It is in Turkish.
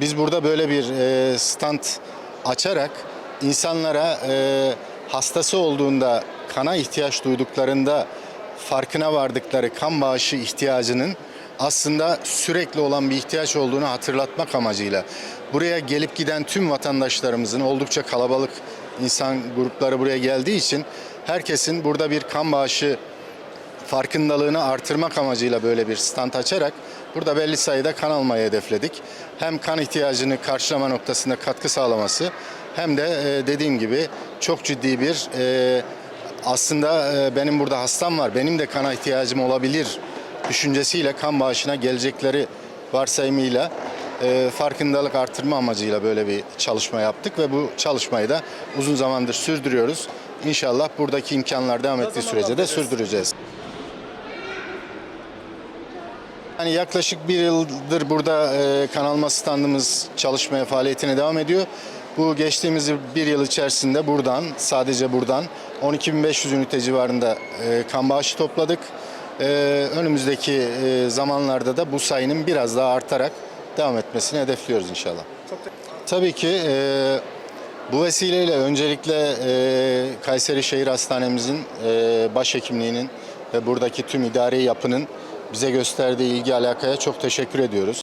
Biz burada böyle bir e, stand açarak insanlara e, hastası olduğunda kana ihtiyaç duyduklarında farkına vardıkları kan bağışı ihtiyacının aslında sürekli olan bir ihtiyaç olduğunu hatırlatmak amacıyla buraya gelip giden tüm vatandaşlarımızın oldukça kalabalık insan grupları buraya geldiği için herkesin burada bir kan bağışı farkındalığını artırmak amacıyla böyle bir stand açarak burada belli sayıda kan almayı hedefledik. Hem kan ihtiyacını karşılama noktasında katkı sağlaması hem de e, dediğim gibi çok ciddi bir e, aslında e, benim burada hastam var, benim de kana ihtiyacım olabilir düşüncesiyle kan bağışına gelecekleri varsayımıyla e, farkındalık artırma amacıyla böyle bir çalışma yaptık ve bu çalışmayı da uzun zamandır sürdürüyoruz. İnşallah buradaki imkanlar devam ettiği sürece de sürdüreceğiz. Yani yaklaşık bir yıldır burada e, kan alma standımız çalışmaya, faaliyetine devam ediyor. Bu geçtiğimiz bir yıl içerisinde buradan, sadece buradan 12.500 ünite civarında e, kan bağışı topladık. E, önümüzdeki e, zamanlarda da bu sayının biraz daha artarak devam etmesini hedefliyoruz inşallah. Tabii ki e, bu vesileyle öncelikle e, Kayseri Şehir Hastanemizin e, başhekimliğinin ve buradaki tüm idari yapının bize gösterdiği ilgi alakaya çok teşekkür ediyoruz.